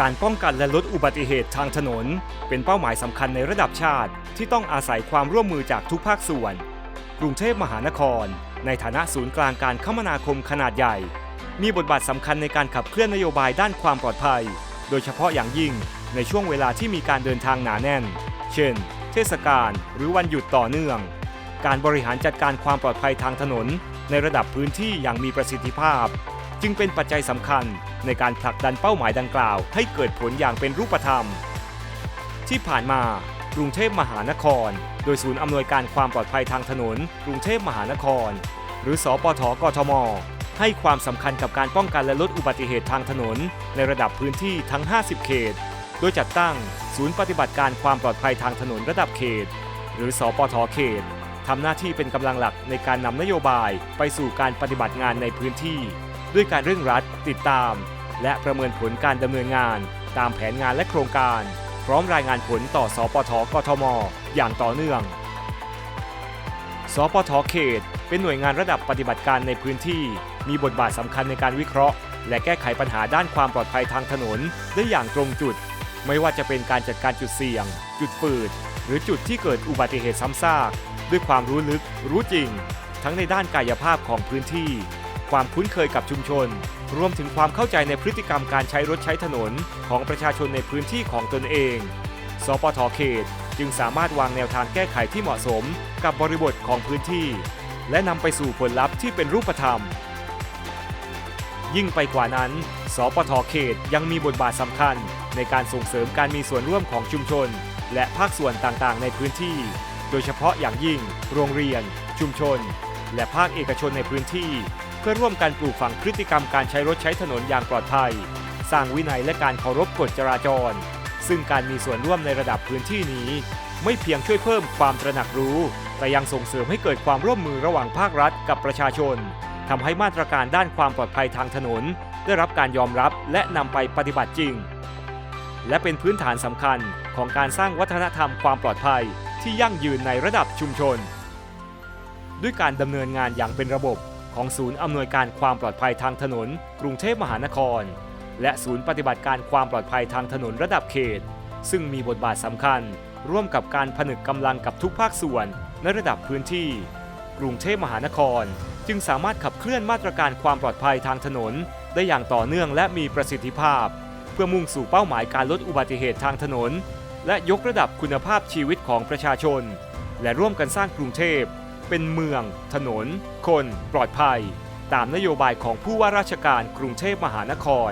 การป้องกันและลดอุบัติเหตุทางถนน เป็นเป้าหมายสำคัญในระดับชาติ ที่ต้องอาศัยความร่วมมือจากทุกภาคส่วน กรุงเทพมหานคร ในฐานะศูนย์กลางการคมนาคมขนาดใหญ่ มีบทบาทสำคัญในการขับเคลื่อนนโยบายด้านความปลอดภัย โดยเฉพาะอย่างยิ่งในช่วงเวลาที่มีการเดินทางหนาแน่น เช่น เทศกาลหรือวันหยุดต่อเนื่อง การบริหารจัดการความปลอดภัยทางถนน ในระดับพื้นที่อย่างมีประสิทธิภาพ จึงเป็นปัจจัยสำคัญในการผลักดันเป้าหมายดังกล่าว ให้เกิดผลอย่างเป็นรูปธรรม ที่ผ่านมากรุงเทพมหานคร โดยศูนย์อำนวยการความปลอดภัยทางถนน กรุงเทพมหานคร หรือสปทกทม ให้ความสำคัญกับการป้องกันและลดอุบัติเหตุทางถนน ในระดับพื้นที่ทั้ง 50 เขต โดยจัดตั้งศูนย์ปฏิบัติการความปลอดภัยทางถนนระดับเขต หรือสปทเขตทำหน้าที่เป็นกำลังหลักในการนำนโยบายไปสู่การปฏิบัติงานในพื้นที่ ด้วยการเร่งรัด ติดตาม และประเมินผลการดำเนินงาน ตามแผนงานและโครงการ พร้อมรายงานผลต่อสปทกทม อย่างต่อเนื่อง สปทเขต เป็นหน่วยงานระดับปฏิบัติการในพื้นที่ มีบทบาทสำคัญในการวิเคราะห์ และแก้ไขปัญหาด้านความปลอดภัยทางถนน ได้อย่างตรงจุด ไม่ว่าจะเป็นการจัดการจุดเสี่ยง จุดฝืด หรือจุดที่เกิดอุบัติเหตุซ้ำซาก ด้วยความรู้ลึก รู้จริง ทั้งในด้านกายภาพของพื้นที่ ความคุ้นเคยกับชุมชน รวมถึงความเข้าใจในพฤติกรรมการใช้รถใช้ถนนของประชาชนในพื้นที่ของตนเอง สปทเขต จึงสามารถวางแนวทางแก้ไขที่เหมาะสมกับบริบทของพื้นที่ และนำไปสู่ผลลัพธ์ที่เป็นรูปธรรม ยิ่งไปกว่านั้น สปทเขตยังมีบทบาทสำคัญ ในการส่งเสริมการมีส่วนร่วมของชุมชน และภาคส่วนต่างๆ ในพื้นที่ โดยเฉพาะอย่างยิ่ง โรงเรียน ชุมชน และภาคเอกชนในพื้นที่ พื่อร่วมกันปลูกฝังพฤติกรรมการใช้รถใช้ถนนอย่างปลอดภัย สร้างวินัยและการเคารพกฎจราจร ซึ่งการมีส่วนร่วมในระดับพื้นที่นี้ ไม่เพียงช่วยเพิ่มความตระหนักรู้ แต่ยังส่งเสริมให้เกิดความร่วมมือระหว่างภาครัฐกับประชาชนทำให้มาตรการด้านความปลอดภัยทางถนน ได้รับการยอมรับและนำไปปฏิบัติจริง และเป็นพื้นฐานสำคัญของการสร้างวัฒนธรรมความปลอดภัยที่ยั่งยืนในระดับชุมชน ด้วยการดำเนินงานอย่างเป็นระบบ ของศูนย์อำนวยการความปลอดภัยทางถนน กรุงเทพมหานคร และศูนย์ปฏิบัติการความปลอดภัยทางถนนระดับเขต ซึ่งมีบทบาทสำคัญ ร่วมกับการผนึกกำลังกับทุกภาคส่วนในระดับพื้นที่ กรุงเทพมหานคร จึงสามารถขับเคลื่อนมาตรการความปลอดภัยทางถนน ได้อย่างต่อเนื่องและมีประสิทธิภาพ เพื่อมุ่งสู่เป้าหมายการลดอุบัติเหตุทางถนน และยกระดับคุณภาพชีวิตของประชาชน และร่วมกันสร้างกรุงเทพ เป็นเมือง ถนน คน ปลอดภัย ตามนโยบายของผู้ว่าราชการกรุงเทพมหานคร